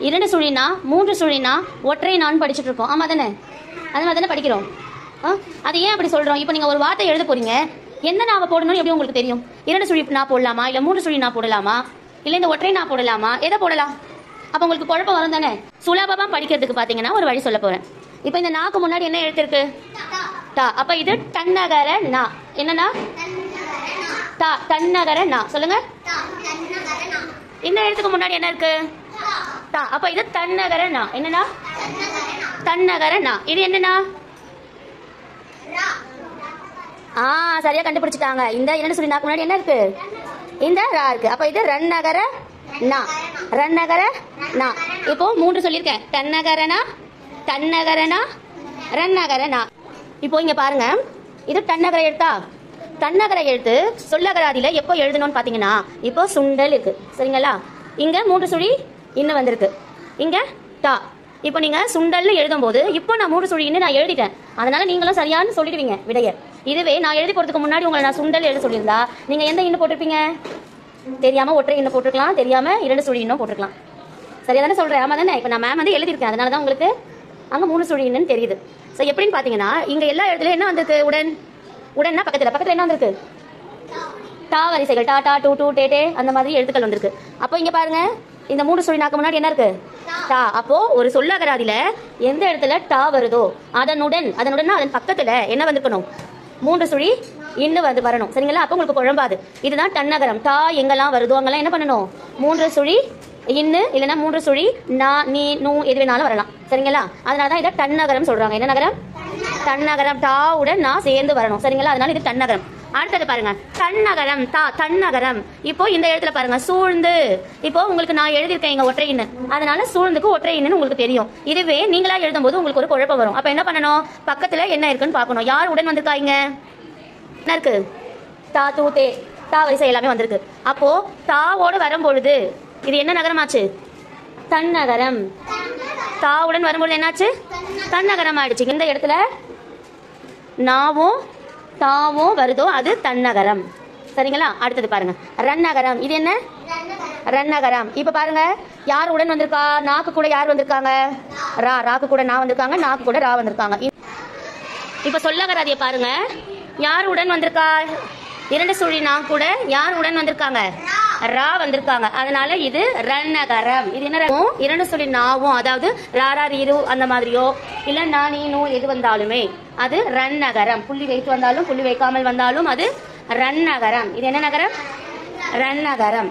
இரண்டு சுழினா மூன்று சுழினா ஒற்றை நான் படிச்சுட்டு இருக்கோம் ஆமா தானே அது மாதிரி தானே படிக்கிறோம். ஆ அது ஏன் அப்படி சொல்றோம்? இப்போ நீங்க ஒரு வார்த்தை எழுத போறீங்க. எந்த நாவை போடணும்னு எப்படி உங்களுக்கு தெரியும்? இரண்டு சுழி நான் போடலாமா? இல்ல மூன்று சுழி நான் போடலாமா? இல்ல இந்த ஒற்றை நான் போடலாமா? எதை போடலாம்? அப்ப உங்களுக்கு குழப்பம் வரும் தானே? சுலபமா படிக்கிறதுக்கு பாத்தீங்கன்னா ஒரு வழி சொல்ல போறேன். இப்போ இந்த நாக்கு முன்னாடி என்ன எழுத்து இருக்கு டா அப்ப இது தன்னகர நா. என்னன்னா? தா. தன்னகர நா. சொல்லுங்க. இந்த எழுத்துக்கு முன்னாடி என்ன இருக்கு? தா அப்ப இது தன்னகர நா என்னன்னா? தன்னகர நா இது என்னன்னா? ஆ சரியா கண்டுபிடிச்சிட்டாங்க. இந்த இரண்டு சொல்லி நாக்கு முன்னாடி என்ன இருக்கு? இந்த ரா இருக்கு. அப்ப இது ரன்னகர நா ரன்னகர நா இப்போ மூன்று சொல்லியிருக்கேன். தன்னகரனா தன்னகரனா ரன்னகரனா. இப்போ இங்க பாருங்க. இது தன்னகர எழுத்தா? தன்னகர எழுத்து சொல்லகராதியில எப்போ எழுதணும்னு பாத்தீங்கன்னா இப்போ சுண்டல் இருக்கு. சரிங்களா? இங்க மூன்று சுழி இன்னும் வந்திருக்கு. இங்கே டா. இப்போ நீங்கள் சுண்டல்னு எழுதும்போது இப்போ நான் மூடு சுழின்னு நான் எழுதிட்டேன். அதனால நீங்களும் சரியானு சொல்லிடுவீங்க விடைய. இதுவே நான் எழுதி போகிறதுக்கு முன்னாடி உங்களை நான் சுண்டல் எழுத சொல்லியிருந்தா நீங்கள் எந்த இன்னும் போட்டிருப்பீங்க? தெரியாமல் ஒற்றை இன்னும் போட்டிருக்கலாம் தெரியாமல் இரண்டு சுழி இன்னும் போட்டிருக்கலாம். சரியா தானே சொல்கிறேன் ஆமாம் தானே? இப்போ நான் மேம் வந்து எழுதியிருக்கேன் அதனால தான் உங்களுக்கு அங்கே மூணு சுழின்னு தெரியுது. ஸோ எப்படின்னு பார்த்தீங்கன்னா இங்கே எல்லா இடத்துலையும் என்ன வந்திருக்கு? உடன். உடன்னா பக்கத்தில். பக்கத்தில் என்ன வந்திருக்கு? டா வரிசைகள் டா டா டூ டூ டே டே அந்த மாதிரி எழுத்துக்கள் வந்திருக்கு. அப்போ இங்க பாருங்க இந்த மூணு சுழி நாக்கு முன்னாடி என்ன இருக்கு? டா. அப்போ ஒரு சொல்லகராதியில எந்த இடத்துல டா வருதோ அதனுடன் அதனுடன் அதன் பக்கத்துல என்ன வந்திருக்கணும்? மூன்று சுழி இன்னும் வந்து வரணும். சரிங்களா? அப்போ உங்களுக்கு குழம்பாது இதுதான் தன்னகரம். டா எங்கெல்லாம் வருதோ அங்கெல்லாம் என்ன பண்ணணும்? மூன்று சுழி இன்னு இல்லைன்னா மூன்று சுழி நா நீ நூ எது வேணாலும் வரலாம். சரிங்களா? அதனால தான் இதை தன்னகரம் சொல்றாங்க. என்ன நகரம்? தன்னகரம். டாவுடன் நான் சேர்ந்து வரணும். சரிங்களா? அதனால இது தன்னகரம். அடுத்தது பாருங்க. தன்னகரம் தா தன்னகரம். இப்போ இந்த இடத்துல பாருங்க சூழ்ந்து. இப்போ உங்களுக்கு நான் எழுதியிருக்கேன் இங்க ஒற்றை இன்னு. அதனால சூழ்ந்துக்கு ஒற்றை இன்னுன்னு உங்களுக்கு தெரியும். இதுவே நீங்களா எழுதும்போது உங்களுக்கு ஒரு குழப்பம் வரும். அப்ப என்ன பண்ணணும்? பக்கத்துல என்ன இருக்குன்னு பார்க்கணும். யார் உடன் வந்திருக்காங்க? என்ன இருக்கு? தா தூ தே. தா வரிசை எல்லாமே வந்திருக்கு. அப்போ தாவோடு வரும்பொழுது இது என்ன நகரமாச்சு? தன்னகரம். தாவுடன் வரும்பொழுது என்னாச்சு? தன்னகரம் ஆயிடுச்சு. இந்த இடத்துல நாவும் தாவும் வருதோ அது தன்னகரம். சரிங்களா? அடுத்தது பாருங்க. ரன்னகரம். இது என்ன? ரன்னகரம். இப்ப பாருங்க. யார் உடன் வந்திருக்கா? நாக்கு கூட யார் வந்திருக்காங்க? ரா ராக்கு கூட நான் வந்திருக்காங்க நாக்கு கூட ரா வந்திருக்காங்க. இப்ப சொல்லகராதிய பாருங்க. யார் உடன் வந்திருக்கா? இரண்டு சுழி நான் கூட யார் உடன் வந்திருக்காங்க? ரா வந்திருக்காங்க. அதனால இது ரன்னகரம் இது என்ன இரண்டு சொல்லி நாவும் அதாவது ராரா ரீரு அந்த மாதிரியோ இல்ல நானீனோ எது வந்தாலுமே அது ரன்னகரம் புள்ளி வைத்து வந்தாலும் புள்ளி வைக்காமல் வந்தாலும் அது ரன்னகரம் இது என்ன நகரம்? ரன்னகரம்